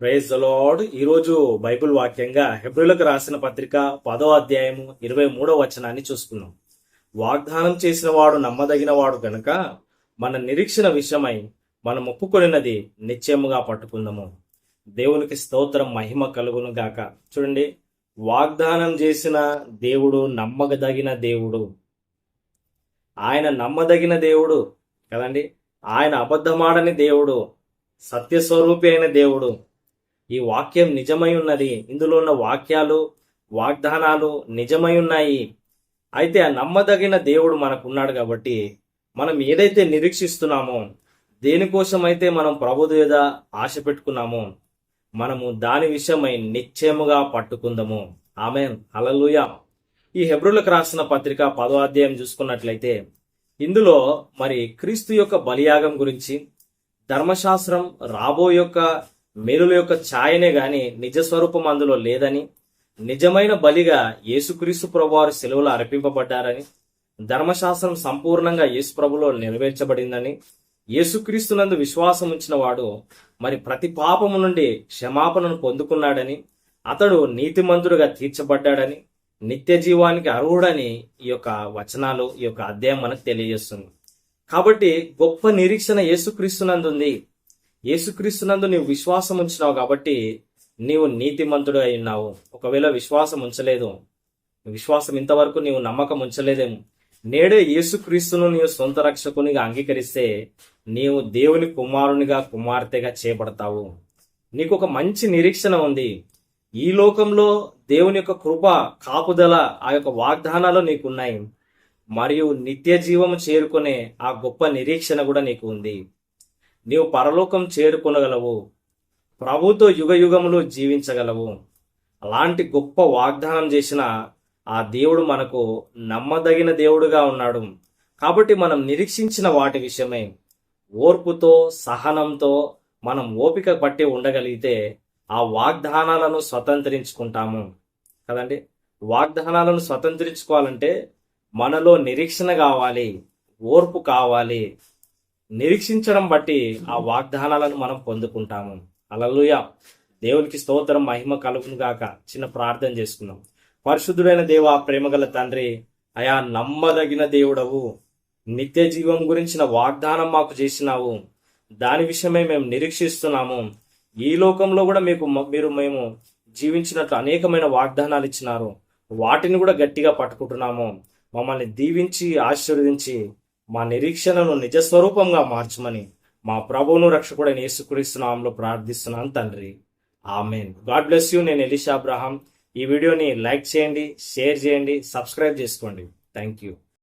Praise lord ఈరోజు Bible వాక్యంగా హెబ్రిలకు రాసిన పత్రిక పదో అధ్యాయము ఇరవై మూడో వచనాన్ని చూసుకున్నాం వాగ్దానం చేసిన వాడు నమ్మదగిన వాడు కనుక మన నిరీక్షణ విషయమై మనం ఒప్పుకొనినది నిశ్చయముగా పట్టుకుందాము దేవునికి స్తోత్రం మహిమ కలుగును గాక. చూడండి వాగ్దానం చేసిన దేవుడు నమ్మదగిన దేవుడు. ఆయన నమ్మదగిన దేవుడు. కదండి ఆయన అబద్ధమాడని దేవుడు సత్యస్వరూపి అయిన దేవుడు. ఈ వాక్యం నిజమై ఉన్నది. ఇందులో ఉన్న వాక్యాలు వాగ్దానాలు నిజమై ఉన్నాయి. అయితే ఆ నమ్మదగిన దేవుడు మనకున్నాడు కాబట్టి మనం ఏదైతే నిరీక్షిస్తున్నామో దేనికోసం అయితే మనం ప్రభు మీద ఆశ పెట్టుకున్నామో మనము దాని విషయమై నిశ్చయముగా పట్టుకుందాము. ఆమె అలలుయ ఈ హెబ్రులకు రాసిన పత్రిక పదో అధ్యాయం చూసుకున్నట్లయితే ఇందులో మరి క్రీస్తు యొక్క బలియాగం గురించి ధర్మశాస్త్రం రాబో యొక్క మేలుల యొక్క ఛాయనే గాని నిజ స్వరూపం అందులో లేదని నిజమైన బలిగా యేసుక్రీస్తు ప్రభువారు సెలవులు అర్పింపబడ్డారని ధర్మశాస్త్రం సంపూర్ణంగా యేసు ప్రభులో నెరవేర్చబడిందని యేసుక్రీస్తునందు విశ్వాసం ఉంచిన వాడు మరి ప్రతి పాపము నుండి క్షమాపణను పొందుకున్నాడని అతడు నీతిమంతుడుగా తీర్చబడ్డాడని నిత్య జీవానికి అర్హుడని ఈ యొక్క వచనాలు ఈ యొక్క అధ్యాయం మనకు తెలియజేస్తుంది. కాబట్టి గొప్ప నిరీక్షణ యేసుక్రీస్తునందు ఉంది యేసుక్రీస్తునందు నీవు విశ్వాసం ఉంచినావు కాబట్టి నీవు నీతిమంతుడు అయి ఉన్నావు. ఒకవేళ విశ్వాసం ఉంచలేదు విశ్వాసం ఇంతవరకు నీవు నమ్మకం ఉంచలేదేమో నేడే యేసుక్రీస్తును నీవు సొంత రక్షకునిగా అంగీకరిస్తే నీవు దేవుని కుమారునిగా కుమార్తెగా చేపడతావు నీకు ఒక మంచి నిరీక్షణ ఉంది. ఈ లోకంలో దేవుని యొక్క కృప కాపుదల ఆ యొక్క వాగ్దానాలు నీకున్నాయి. మరియు నిత్య జీవము చేరుకునే ఆ గొప్ప నిరీక్షణ కూడా నీకు ఉంది. నీవు పరలోకం చేరుకొనగలవు. ప్రభుతో యుగ యుగములు జీవించగలవు. అలాంటి గొప్ప వాగ్దానం చేసిన ఆ దేవుడు మనకు నమ్మదగిన దేవుడుగా ఉన్నాడు. కాబట్టి మనం నిరీక్షించిన వాటి విషయమే. ఓర్పుతో సహనంతో మనం ఓపిక పట్టి ఉండగలిగితే ఆ వాగ్దానాలను స్వతంత్రించుకుంటాము. కదండి? వాగ్దానాలను స్వతంత్రించుకోవాలంటే మనలో నిరీక్షణ కావాలి ఓర్పు కావాలి. నిరీక్షించడం బట్టి ఆ వాగ్దానాలను మనం పొందుకుంటాము. అలలుయ దేవునికి స్తోత్రం మహిమ కలుగును గాక. చిన్న ప్రార్థన చేసుకుందాం పరిశుద్ధుడైన దేవ ప్రేమగల తండ్రి అయా నమ్మదగిన దేవుడవు. నిత్య జీవం గురించిన వాగ్దానం మాకు చేసినావు. దాని విషయమే మేము నిరీక్షిస్తున్నాము. ఈ లోకంలో కూడా మీకు మీరు మేము జీవించినట్లు అనేకమైన వాగ్దానాలు ఇచ్చినారు. వాటిని కూడా గట్టిగా పట్టుకుంటున్నాము. మమ్మల్ని దీవించి ఆశీర్వదించి మా నిరీక్షణను నిజస్వరూపంగా మార్చమని మా ప్రభువును రక్షకుడైన యేసుక్రీస్తునామంలో ప్రార్థిస్తున్నాను తండ్రి. ఆమెన్. God bless you. నేను ఎలిషా అబ్రహాం. ఈ వీడియోని లైక్ చేయండి షేర్ చేయండి సబ్స్క్రైబ్ చేసుకోండి. Thank you